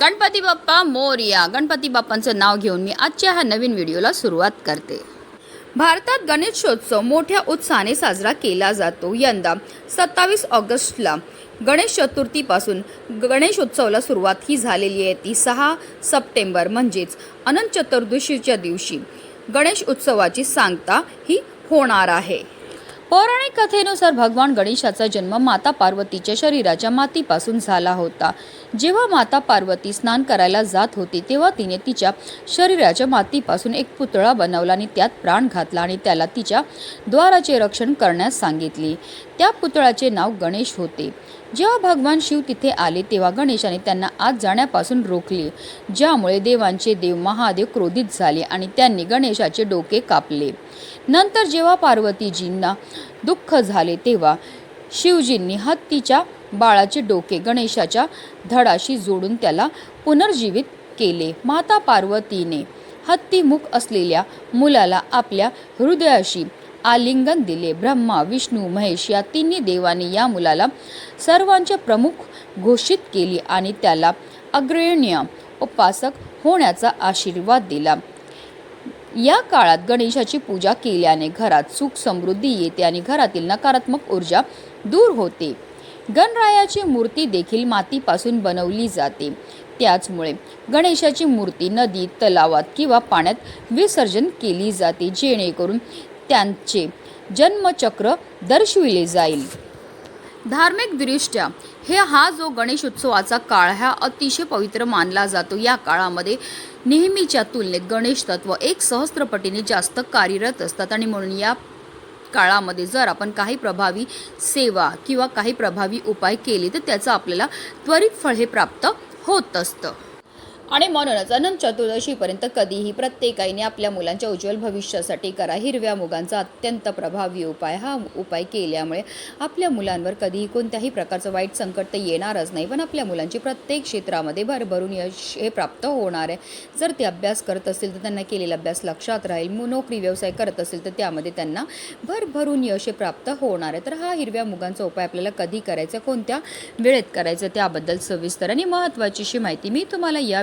गणपती बाप्पा मोरया. गणपती बाप्पांचं नाव घेऊन मी आजच्या ह्या नवीन व्हिडिओला सुरुवात करते. भारतात गणेशोत्सव मोठ्या उत्साहाने साजरा केला जातो. यंदा सत्तावीस ऑगस्टला गणेश चतुर्थीपासून गणेशोत्सवाला सुरुवात ही झालेली आहे. ती सहा सप्टेंबर म्हणजेच अनंत चतुर्दशीच्या दिवशी गणेश उत्सवाची सांगता ही होणार आहे. पौराणिक कथेनुसार भगवान गणेशाचा जन्म माता पार्वतीच्या शरीराच्या मातीपासून झाला होता. जेव्हा माता पार्वती स्नान करायला जात होती तेव्हा तिने तिच्या शरीराच्या मातीपासून एक पुतळा बनवला आणि त्यात प्राण घातला आणि त्याला तिच्या द्वाराचे रक्षण करण्यास सांगितले. त्या पुतळाचे नाव गणेश होते. जेव्हा भगवान शिव तिथे आले तेव्हा गणेशाने त्यांना आत जाण्यापासून रोखले ज्यामुळे देवांचे देव महादेव क्रोधित झाले आणि त्यांनी गणेशाचे डोके कापले. नंतर जेव्हा पार्वतीजींना दुःख झाले तेव्हा शिवजींनी हत्तीच्या बाळाचे डोके गणेशाच्या धडाशी जोडून त्याला पुनर्जीवित केले. माता पार्वतीने हत्तीमुख असलेल्या मुलाला आपल्या हृदयाशी आलिंगन दिले. ब्रह्मा विष्णू महेश या तिन्ही देवांनी या मुलाला सर्वांचे प्रमुख घोषित केली आणि त्याला अग्रण्य उपासक होण्याचा आशीर्वाद दिला. या काळात गणेशाची पूजा केल्याने घरात सुख समृद्धी येते आणि घरातील नकारात्मक ऊर्जा दूर होते. गणरायाची मूर्ती देखील मातीपासून बनवली जाते. त्याचमुळे गणेशाची मूर्ती नदी तलावात किंवा पाण्यात विसर्जन केली जाते जेणेकरून त्यांचे जन्मचक्र दर्शविले जाईल. धार्मिक दृष्ट्या हे हा जो गणेश उत्सवाचा काळ हा अतिशय पवित्र मानला जातो. या काळामध्ये नेहमीच्या तुलनेत गणेश तत्व एक सहस्त्रपटीने जास्त कार्यरत असतात आणि म्हणून या काळामध्ये जर आपण काही प्रभावी सेवा किंवा काही प्रभावी उपाय केले तर त्याचं आपल्याला त्वरित फळ हे प्राप्त होत असतं. आणि म्हणूनच अनंत चतुर्दशीपर्यंत कधीही प्रत्येकाने आपल्या मुलांच्या उज्ज्वल भविष्यासाठी करा. हिरव्या मुगांचा अत्यंत प्रभावी उपाय हा उपाय केल्यामुळे आपल्या मुलांवर कधीही कोणत्याही प्रकारचं वाईट संकट तर येणारच नाही. पण आपल्या मुलांची प्रत्येक क्षेत्रामध्ये भरभरून यश हे प्राप्त होणार आहे. जर ते अभ्यास करत असतील तर त्यांना केलेला अभ्यास लक्षात राहील. नोकरी व्यवसाय करत असेल तर त्यामध्ये त्यांना भरभरून यश हे प्राप्त होणार आहे. तर हा हिरव्या मुगांचा उपाय आपल्याला कधी करायचा कोणत्या वेळेत करायचं त्याबद्दल सविस्तर आणि महत्त्वाचीशी माहिती मी तुम्हाला या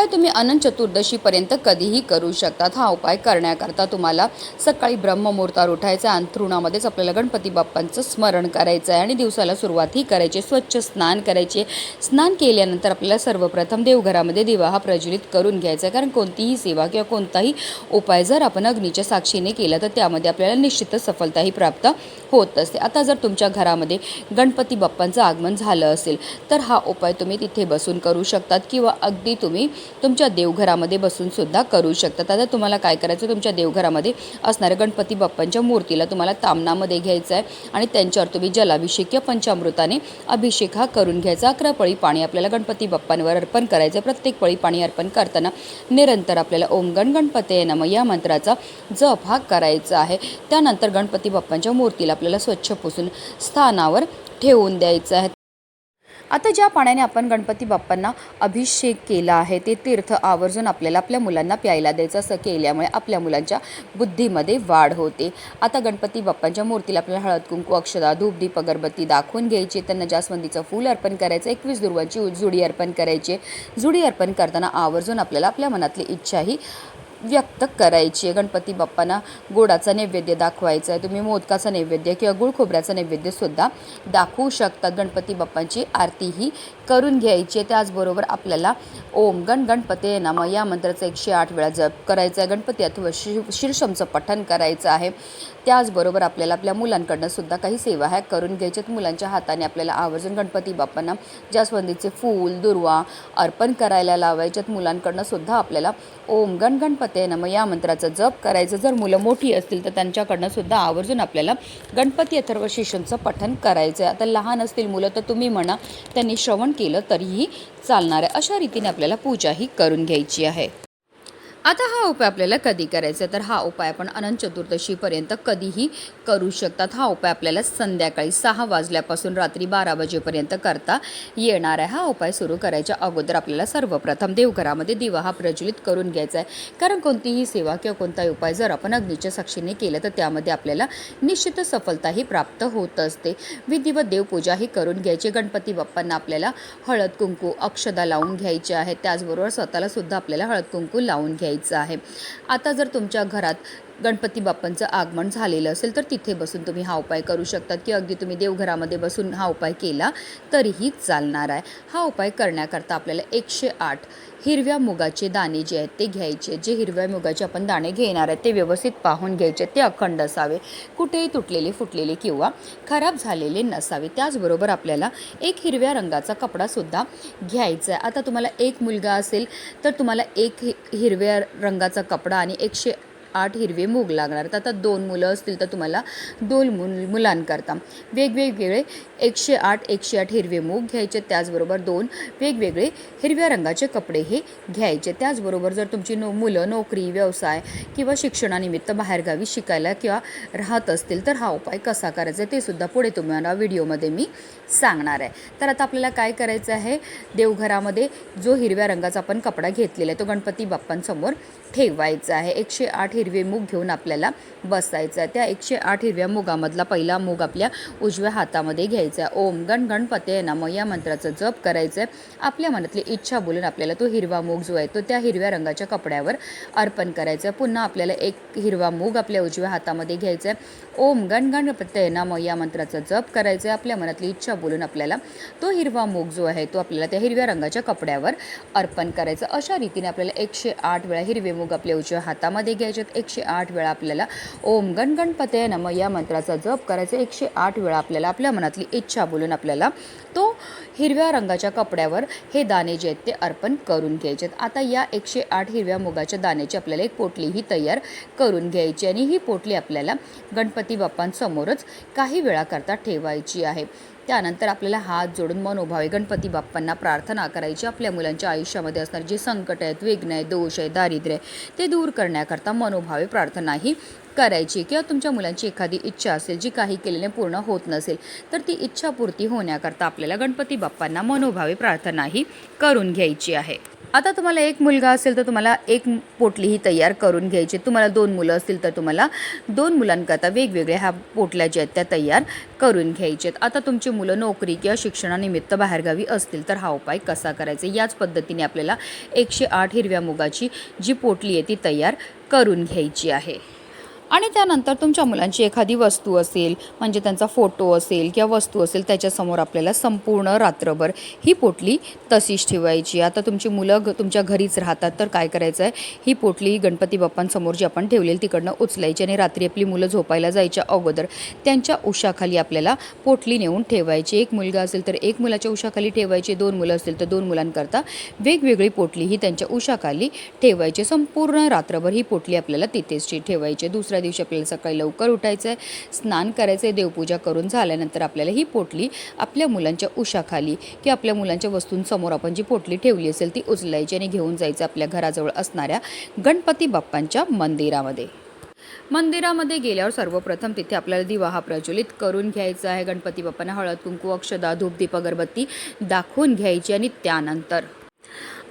उपाय तुम्ही अनंत चतुर्दशीपर्यंत कधीही करू शकतात. हा उपाय करण्याकरता तुम्हाला सकाळी ब्रह्ममुहूर्तावर उठायचं आहे. अंथरुणामध्येच आपल्याला गणपती बाप्पांचं स्मरण करायचं आहे. आणि दिवसाला सुरुवात ही करायची स्वच्छ स्नान करायचे. स्नान केल्यानंतर आपल्याला सर्वप्रथम देवघरामध्ये दिवा हा प्रज्वलित करून घ्यायचा आहे. कारण कोणतीही सेवा किंवा कोणताही उपाय जर आपण अग्नीच्या साक्षीने केला तर त्यामध्ये आपल्याला निश्चितच सफलताही प्राप्त होत असते. आता जर तुमच्या घरामध्ये गणपती बाप्पांचं आगमन झालं असेल तर हा उपाय तुम्ही तिथे बसून करू शकतात. किंवा अगदी तुम्ही तुमच्या देवघरामध्ये बसून सुद्धा करू शकतात आता तुम्हाला काय करायचं? तुमच्या देवघरामध्ये असणाऱ्या गणपती बाप्पांच्या मूर्तीला तुम्हाला तामनामध्ये घ्यायचं आहे आणि त्यांच्यावर तुम्ही जलाभिषेक किंवा पंचामृताने अभिषेक हा करून घ्यायचा. अकरा पळी पाणी आपल्याला गणपती बाप्पांवर अर्पण करायचं आहे प्रत्येक पळी पाणी अर्पण करताना निरंतर आपल्याला ओम गण गणपते नम या मंत्राचा जप हा करायचा आहे. त्यानंतर गणपती बाप्पांच्या मूर्तीला आपल्याला स्वच्छ पुसून स्थानावर ठेवून द्यायचं आहे. आता ज्या पाण्याने आपण गणपती बाप्पांना अभिषेक केला आहे ते तीर्थ आवर्जून आपल्याला आपल्या मुलांना प्यायला द्यायचं असं केल्यामुळे आपल्या मुलांच्या बुद्धीमध्ये वाढ होते. आता गणपती बाप्पांच्या मूर्तीला आपल्याला हळद कुंकू अक्षदा धूप दीप अगरबत्ती दाखवून घ्यायची त्यांना जास्वंदीचं फूल अर्पण करायचं एकवीस दुर्वांची जुडी अर्पण करायची. जुडी अर्पण करताना आवर्जून आपल्याला आपल्या मनातली इच्छाही व्यक्त करायची आहे. गणपती बाप्पांना गोडाचा नैवेद्य दाखवायचा आहे. तुम्ही मोदकाचा नैवेद्य किंवा गुळ खोबऱ्याचा नैवेद्यसुद्धा दाखवू शकतात. गणपती बाप्पांची आरती ही करून घ्यायची आहे. त्याचबरोबर आपल्याला ओम गण गणपते नम या मंत्राचा एकशे आठ वेळा जप करायचा आहे. गणपती अथवा शि शीर्षमचं पठण करायचं आहे. त्याचबरोबर आपल्याला आपल्या मुलांकडनं सुद्धा काही सेवा ह्या करून घ्यायच्यात मुलांच्या हाताने आपल्याला आवर्जून गणपती बाप्पांना जास्वंदीचे फूल दुर्वा अर्पण करायला लावायच्यात मुलांकडनं सुद्धा आपल्याला ओम गण गणपती नम या मंत्राचा जप करायचं. जर मुलं मोठी असतील तर त्यांच्याकडनं सुद्धा आवर्जून आपल्याला गणपती अथर्व शिष्यांचं पठन करायचं आहे आता लहान असतील मुलं तर तुम्ही म्हणा त्यांनी श्रवण केलं तरीही चालणार आहे. अशा रीतीने आपल्याला पूजा ही करून घ्यायची आहे. आता हा उपाय आपल्याला कधी करायचा आहे? तर हा उपाय आपण अनंत चतुर्दशीपर्यंत कधीही करू शकतात. हा उपाय आपल्याला संध्याकाळी सहा वाजल्यापासून रात्री बारा वाजेपर्यंत करता येणार आहे. हा उपाय सुरू करायच्या अगोदर आपल्याला सर्वप्रथम देवघरामध्ये दिवा हा प्रज्वलित करून घ्यायचा आहे. कारण कोणतीही सेवा किंवा कोणताही उपाय जर आपण अग्नीच्या साक्षीने केलं तर त्यामध्ये आपल्याला निश्चित सफलताही प्राप्त होत असते. विधिवत देवपूजा ही करून घ्यायची. गणपती बाप्पांना आपल्याला हळद कुंकू अक्षदा लावून घ्यायचे आहे त्याचबरोबर स्वतःला सुद्धा आपल्याला हळद कुंकू लावून घ्यायचं यायचं आहे. आता जर तुमच्या घरात गणपती बाप्पांचं आगमन झालेलं असेल तर तिथे बसून तुम्ही हा उपाय करू शकतात की अगदी तुम्ही देवघरामध्ये बसून हा उपाय केला तरीही चालणार आहे. हा उपाय करण्याकरता आपल्याला एकशे आठ हिरव्या मुगाचे दाणे जे आहेत ते घ्यायचे. जे हिरव्या मुगाचे आपण दाणे घेणार आहेत ते व्यवस्थित पाहून घ्यायचे. ते अखंड असावे. कुठेही तुटलेले फुटलेले किंवा खराब झालेले नसावे. त्याचबरोबर आपल्याला एक हिरव्या रंगाचा कपडासुद्धा घ्यायचा आहे. आता तुम्हाला एक मुलगा असेल तर तुम्हाला एक हि हिरव्या रंगाचा कपडा आणि एकशे आठ हिरवे मूग लागणार तर आता दोन मुलं असतील तर तुम्हाला दोन मुल मुलांकरता. वेगवेगळे एकशे आठ एकशे आठ हिरवे मूग घ्यायचे त्याचबरोबर दोन वेगवेगळे हिरव्या रंगाचे कपडे हे घ्यायचे. त्याचबरोबर जर तुमची नो मुलं नोकरी व्यवसाय किंवा शिक्षणानिमित्त बाहेरगावी शिकायला किंवा राहत असतील तर हा उपाय कसा करायचा ते सुद्धा पुढे तुम्हाला व्हिडिओमध्ये मी सांगणार आहे. तर आता आपल्याला काय करायचं आहे? देवघरामध्ये जो हिरव्या रंगाचा आपण कपडा घेतलेला आहे तो गणपती बाप्पांसमोर ठेवायचा आहे. एकशे आठ हिरवे मूग घेऊन आपल्याला बसायचं आहे. त्या एकशे आठ हिरव्या मुगामधला पहिला मूग आपल्या उजव्या हातामध्ये घ्यायचा आहे. ओम गण गणपते नम या मंत्राचा जप करायचा आहे आपल्या मनातली इच्छा बोलून आपल्याला तो हिरवा मूग जो आहे तो त्या हिरव्या रंगाच्या कपड्यावर अर्पण करायचा आहे पुन्हा आपल्याला एक हिरवा मूग आपल्या उजव्या हातामध्ये घ्यायचा आहे ओम गण गणपते नम या मंत्राचा जप करायचा आहे आपल्या मनातली इच्छा बोलून आपल्याला तो हिरवा मूग जो आहे तो आपल्याला त्या हिरव्या रंगाच्या कपड्यावर अर्पण करायचं अशा रीतीने आपल्याला एकशे आठ वेळा हिरवे मूग आपल्या उजव्या हातामध्ये घ्यायचे. एकशे आठ वेळा आपल्याला ओम गण गणपते नम या मंत्राचा जप करायचा. एकशे आठ वेळा आपल्याला आपल्या मनातली इच्छा बोलून आपल्याला तो हिरव्या रंगाच्या कपड्यावर हे दाणे जे आहेत ते अर्पण करून घ्यायचे आहेत. आता या एकशे आठ हिरव्या मुगाच्या दाण्याची आपल्याला एक पोटली ही तयार करून घ्यायची आणि ही पोटली आपल्याला गणपती बाप्पांसमोरच काही वेळाकरता ठेवायची आहे. त्यानंतर आपल्याला हात जोडून मनोभावे गणपती बाप्पांना प्रार्थना करायची. आपल्या मुलांच्या आयुष्यामध्ये असणारे जे संकट आहेत विघ्न आहे दोष आहे दारिद्र्य आहे ते दूर करण्याकरता मनोभावे प्रार्थनाही करायची. किंवा तुमच्या मुलांची एखादी इच्छा असेल जी काही केलेली पूर्ण होत नसेल तर ती इच्छापूर्ती होण्याकरता आपल्याला गणपती बाप्पांना मनोभावे प्रार्थनाही करून घ्यायची आहे. आता तुम्हाला एक मुलगा असेल तर तुम्हाला एक पोटली ही तयार करून घ्यायची. तुम्हाला दोन मुलं असतील तर तुम्हाला दोन मुलांकरता वेगवेगळ्या ह्या पोटल्या ज्या आहेत त्या तयार करून घ्यायच्यात आता तुमची मुलं नोकरी किंवा शिक्षणानिमित्त बाहेरगावी असतील तर हा उपाय कसा करायचा? याच पद्धतीने आपल्याला एकशे आठ हिरव्या मुगाची जी पोटली आहे ती तयार करून घ्यायची आहे. आणि त्यानंतर तुमच्या मुलांची एखादी वस्तू असेल म्हणजे त्यांचा फोटो असेल किंवा वस्तू असेल त्याच्यासमोर आपल्याला संपूर्ण रात्रभर ही पोटली तशीच ठेवायची. आता तुमची मुलं तुमच्या घरीच राहतात तर काय करायचं आहे ही पोटली गणपती बाप्पांसमोर जी आपण ठेवलेली तिकडनं उचलायची आणि रात्री आपली मुलं झोपायला जायच्या अगोदर त्यांच्या उशाखाली आपल्याला पोटली नेऊन ठेवायची. एक मुलगा असेल तर एक मुलाच्या उशाखाली ठेवायची दोन मुलं असतील तर दोन मुलांकरता वेगवेगळी पोटली ही त्यांच्या उशाखाली ठेवायची. संपूर्ण रात्रभर ही पोटली आपल्याला तिथेच ठेवायची. दुसऱ्या दिवशी आपल्याला सकाळी लवकर उठायचं आहे स्नान करायचं आहे देवपूजा करून झाल्यानंतर आपल्याला ही पोटली आपल्या मुलांच्या उशाखाली की आपल्या मुलांच्या वस्तूंसमोर आपण जी पोटली ठेवली असेल ती उचलायची आणि घेऊन जायचं आपल्या घराजवळ असणाऱ्या गणपती बाप्पांच्या मंदिरामध्ये. मंदिरामध्ये गेल्यावर सर्वप्रथम तिथे आपल्याला दिवा हा प्रज्वलित करून घ्यायचा आहे. गणपती बाप्पांना हळद कुंकू अक्षदा धूप दीप अगरबत्ती दाखवून घ्यायची आणि त्यानंतर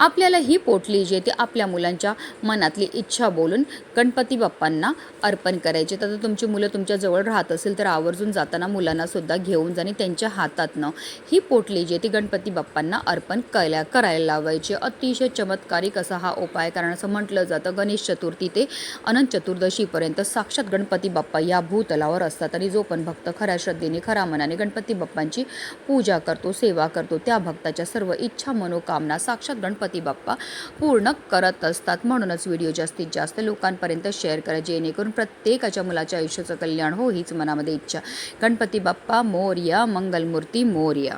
आपल्याला ही पोटली जी आहे ती आपल्या मुलांच्या मनातली इच्छा बोलून गणपती बाप्पांना अर्पण करायची. तर तुमची मुलं तुमच्याजवळ राहत असेल तर आवर्जून जाताना मुलांनासुद्धा घेऊन जाणे त्यांच्या हातातनं ही पोटली जी आहे ती गणपती बाप्पांना अर्पण कल्या करायला लावायची. अतिशय चमत्कारिक असा हा उपाय कारण असं म्हटलं जातं गणेश चतुर्थी ते अनंत चतुर्दशीपर्यंत साक्षात गणपती बाप्पा या भूतलावर असतात आणि जो पण भक्त खऱ्या श्रद्धेने खऱ्या मनाने गणपती बाप्पांची पूजा करतो सेवा करतो त्या भक्ताच्या सर्व इच्छा मनोकामना साक्षात गणपती बाप्पा पूर्ण करत असतात. म्हणूनच व्हिडिओ जास्तीत जास्त लोकांपर्यंत शेअर करा जेणेकरून प्रत्येकाच्या मुलाच्या आयुष्याचं कल्याण हो हीच मनामध्ये इच्छा. गणपती बाप्पा मोर्या मंगलमूर्ती मोर्या.